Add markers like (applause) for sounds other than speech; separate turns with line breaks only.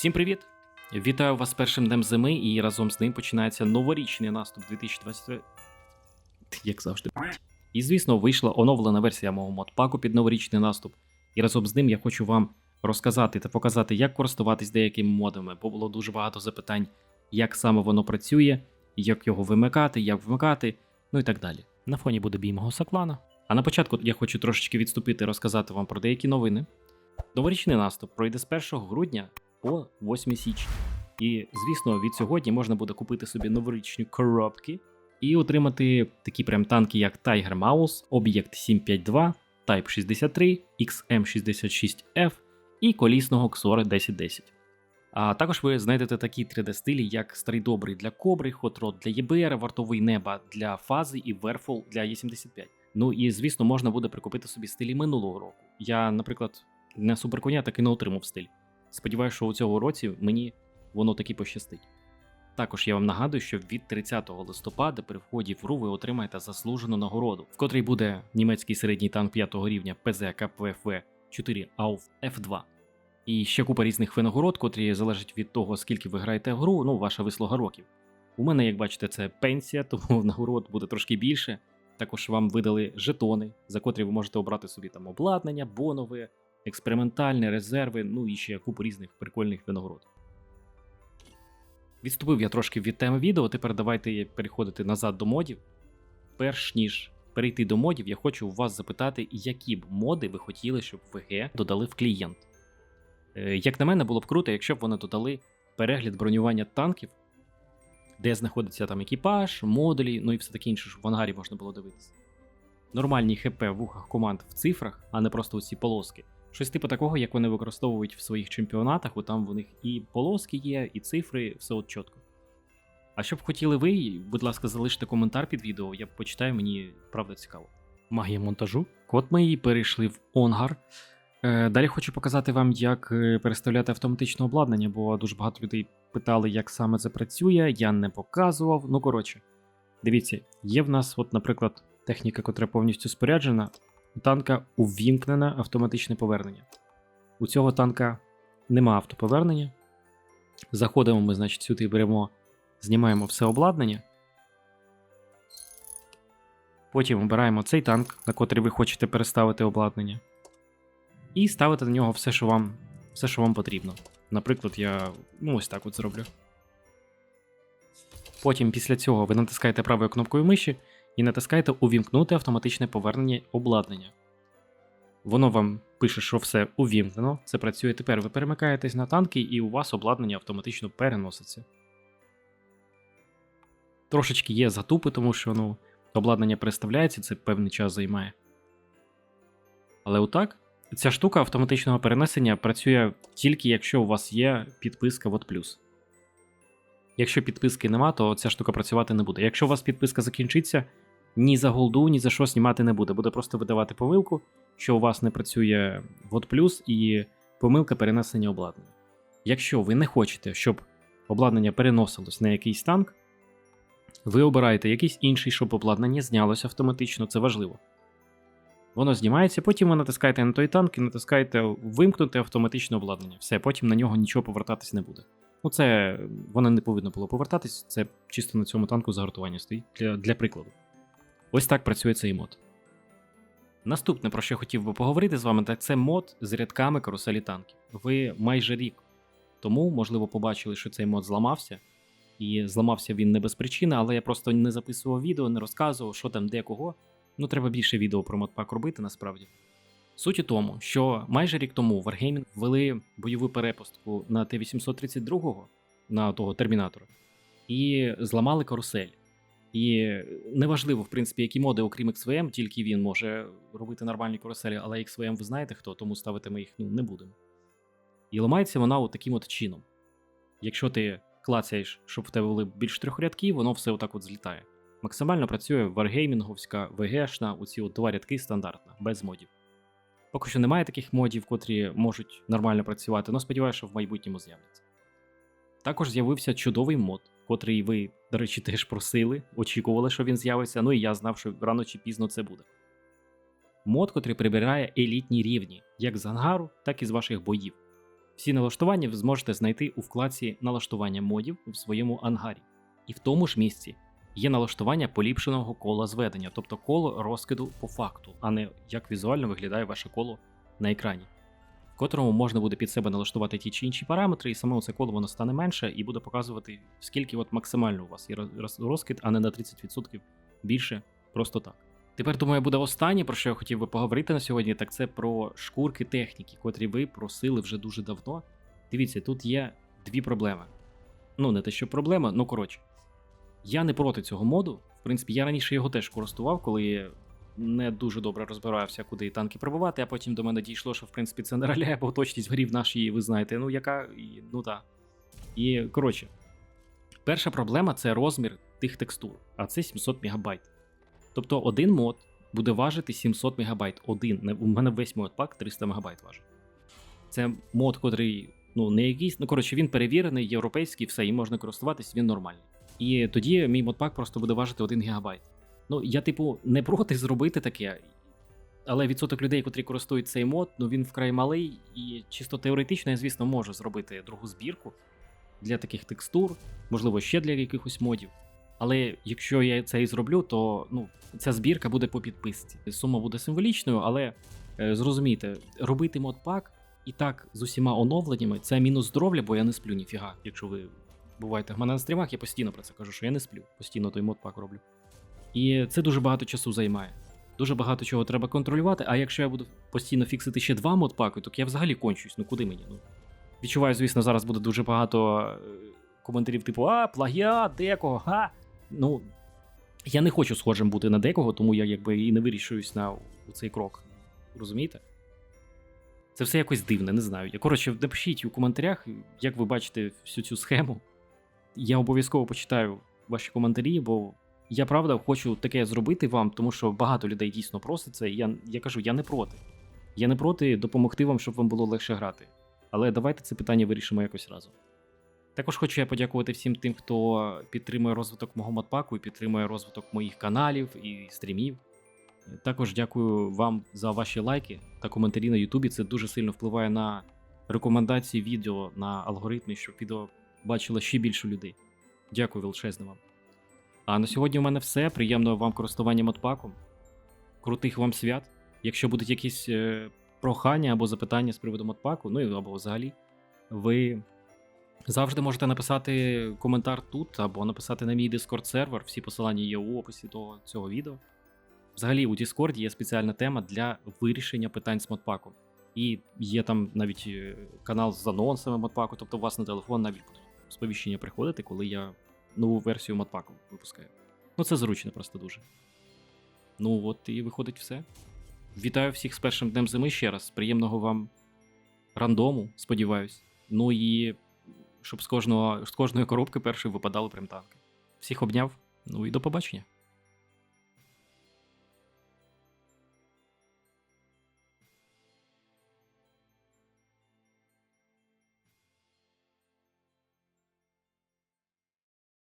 Всім привіт! Вітаю вас з першим днем зими, і разом з ним починається новорічний наступ 2023. Як завжди. І звісно, вийшла оновлена версія мого модпаку під новорічний наступ. І разом з ним я хочу вам розказати та показати, як користуватись деякими модами, бо було дуже багато запитань, як саме воно працює, як його вимикати, як вмикати, ну і так далі. На фоні буде бій мого соклана. А на початку я хочу трошечки відступити і розказати вам про деякі новини. Новорічний наступ пройде з 1 грудня по 8 січня. І, звісно, від сьогодні можна буде купити собі новорічні коробки і отримати такі прям танки, як Tiger Mouse, Object 752, Type 63, XM66F і колісного XOR 1010. А також ви знайдете такі 3D-стилі, як Старий Добрий для Кобри, Hot Rod для ЄБР, Вартовий Неба для Фази і Верфол для Е75. Ну і звісно, можна буде прикупити собі стилі минулого року. Я, наприклад, на суперконя таки не отримав стиль. Сподіваюся, що у цього році мені воно таки пощастить. Також я вам нагадую, що від 30 листопада при вході в гру ви отримаєте заслужену нагороду, в котрій буде німецький середній танк 5 рівня ПЗ КПФВ 4 АУФ F2. І ще купа різних винагород, котрі залежать від того, скільки ви граєте гру, ну, ваша вислуга років. У мене, як бачите, це пенсія, (laughs) тому нагород буде трошки більше. Також вам видали жетони, за котрі ви можете обрати собі там обладнання, бонове, експериментальні резерви, ну і ще купу різних прикольних винагород. Відступив я трошки від теми відео, тепер давайте переходити назад до модів. Перш ніж перейти до модів, я хочу у вас запитати, які б моди ви хотіли, щоб ВГ додали в клієнт. Е, Як на мене, було б круто, якщо б вони додали перегляд бронювання танків, де знаходиться там екіпаж, модулі, ну і все таке інше, щоб в ангарі можна було дивитися. Нормальні ХП в ухах команд в цифрах, а не просто оці полоски. Щось типу такого, як вони використовують в своїх чемпіонатах, бо там в них і полоски є, і цифри, все от чітко. А що б хотіли ви, будь ласка, залиште коментар під відео, я почитаю, мені правда цікаво. Магія монтажу. От ми перейшли в Онгар. Е, Далі хочу показати вам, як е, переставляти автоматичне обладнання, бо дуже багато людей питали, як саме це працює. Я не показував. Ну, коротше, дивіться, є в нас, от, наприклад, техніка, котра повністю споряджена. У танка увімкнене автоматичне повернення. У цього танка нема автоповернення. Заходимо ми, значить, сюди беремо, знімаємо все обладнання. Потім обираємо цей танк, на котрий ви хочете переставити обладнання. І ставите на нього все, що вам, все, що вам потрібно. Наприклад, я ну, ось так от зроблю. Потім після цього ви натискаєте правою кнопкою миші і натискаєте Увімкнути автоматичне повернення обладнання. Воно вам пише, що все увімкнено, це працює тепер. Ви перемикаєтесь на танки, і у вас обладнання автоматично переноситься. Трошечки є затупи, тому що ну, обладнання переставляється, це певний час займає. Але отак, ця штука автоматичного перенесення працює тільки якщо у вас є підписка вот плюс. Якщо підписки нема, то ця штука працювати не буде. Якщо у вас підписка закінчиться, ні за голду, ні за що знімати не буде. Буде просто видавати помилку, що у вас не працює вот плюс і помилка перенесення обладнання. Якщо ви не хочете, щоб обладнання переносилось на якийсь танк, ви обираєте якийсь інший, щоб обладнання знялося автоматично, це важливо. Воно знімається, потім ви натискаєте на той танк і натискаєте вимкнути автоматичне обладнання. Все, потім на нього нічого повертатись не буде. Ну, це воно не повинно було повертатись, це чисто на цьому танку загартування стоїть для, для прикладу. Ось так працює цей мод. Наступне, про що хотів би поговорити з вами, так це мод з рядками каруселі танків. Ви майже рік тому, можливо, побачили, що цей мод зламався. І зламався він не без причини, але я просто не записував відео, не розказував, що там де кого. Ну, треба більше відео про модпак робити насправді. Суть у тому, що майже рік тому Wargaming ввели бойову перепустку на Т-832 на того термінатора і зламали карусель. І неважливо, в принципі, які моди, окрім XVM, тільки він може робити нормальні каруселі, але XVM ви знаєте хто, тому ставити ми їх ну, не будемо. І ламається вона от таким от чином. Якщо ти клацаєш, щоб в тебе були більш трьох рядків, воно все отак от злітає. Максимально працює варгеймінговська, ВГшна, оці от два рядки стандартна, без модів. Поки що немає таких модів, котрі можуть нормально працювати, але сподіваюся, що в майбутньому з'являться. Також з'явився чудовий мод, котрий ви, до речі, теж просили, очікували, що він з'явиться, ну і я знав, що рано чи пізно це буде. Мод, котрий прибирає елітні рівні, як з ангару, так і з ваших боїв. Всі налаштування ви зможете знайти у вкладці налаштування модів в своєму ангарі. І в тому ж місці є налаштування поліпшеного кола зведення, тобто коло розкиду по факту, а не як візуально виглядає ваше коло на екрані, котрому можна буде під себе налаштувати ті чи інші параметри, і саме це коло воно стане менше і буде показувати, скільки от максимально у вас є роз- розкид, а не на 30% більше просто так. Тепер, думаю, буде останнє, про що я хотів би поговорити на сьогодні, так це про шкурки техніки, котрі ви просили вже дуже давно. Дивіться, тут є дві проблеми. Ну, не те, що проблема, ну коротше. Я не проти цього моду. В принципі, я раніше його теж користував, коли не дуже добре розбирався, куди танки пробувати, а потім до мене дійшло, що в принципі це не раляє, бо точність горів наші, ви знаєте, ну яка. Ну так. І коротше, перша проблема це розмір тих текстур, а це 700 МБ. Тобто один мод буде важити 700 МБ. Один. У мене весь модпак 300 МБ важить. Це мод, котрий, ну, не якийсь. Ну, коротше, він перевірений, європейський, все, і можна користуватись, він нормальний. І тоді мій модпак просто буде важити 1 ГБ. Ну, я, типу, не проти зробити таке. Але відсоток людей, котрі користують цей мод, ну він вкрай малий, і чисто теоретично я, звісно, можу зробити другу збірку для таких текстур, можливо, ще для якихось модів. Але якщо я це і зроблю, то ну, ця збірка буде по підписці. Сума буде символічною, але е, зрозумійте, робити модпак і так з усіма оновленнями це мінус здоров'я, бо я не сплю ніфіга. Якщо ви буваєте в мене на стрімах, я постійно про це кажу, що я не сплю, постійно той модпак роблю. І це дуже багато часу займає. Дуже багато чого треба контролювати. А якщо я буду постійно фіксити ще два модпаки, то я взагалі кончусь. Ну куди мені? Ну відчуваю, звісно, зараз буде дуже багато е, коментарів, типу, а, плагіат, декого, га. Ну, я не хочу схожим бути на декого, тому я якби і не вирішуюсь на цей крок. Розумієте? Це все якось дивне, не знаю. Коротше, напишіть у коментарях, як ви бачите всю цю схему. Я обов'язково почитаю ваші коментарі, бо я правда хочу таке зробити вам, тому що багато людей дійсно просить це. і Я, я кажу, я не проти. Я не проти допомогти вам, щоб вам було легше грати. Але давайте це питання вирішимо якось разом. Також хочу я подякувати всім тим, хто підтримує розвиток мого модпаку і підтримує розвиток моїх каналів і стрімів. Також дякую вам за ваші лайки та коментарі на Ютубі. Це дуже сильно впливає на рекомендації відео на алгоритми, щоб відео бачило ще більше людей. Дякую величезно вам. А на сьогодні у мене все. Приємного вам користування модпаком. Крутих вам свят. Якщо будуть якісь е, прохання або запитання з приводу модпаку, ну або взагалі, ви завжди можете написати коментар тут або написати на мій Discord сервер. Всі посилання є у описі до цього відео. Взагалі, у Discord є спеціальна тема для вирішення питань з модпаком. І є там навіть е, канал з анонсами модпаку, тобто у вас на телефон навіть будуть сповіщення приходити, коли я нову версію Матпаку випускаю. Ну, це зручно просто дуже. Ну от і виходить все. Вітаю всіх з першим днем зими ще раз. Приємного вам рандому, сподіваюсь. Ну і щоб з кожного з кожної коробки першої випадали прям танки. Всіх обняв. Ну і до побачення.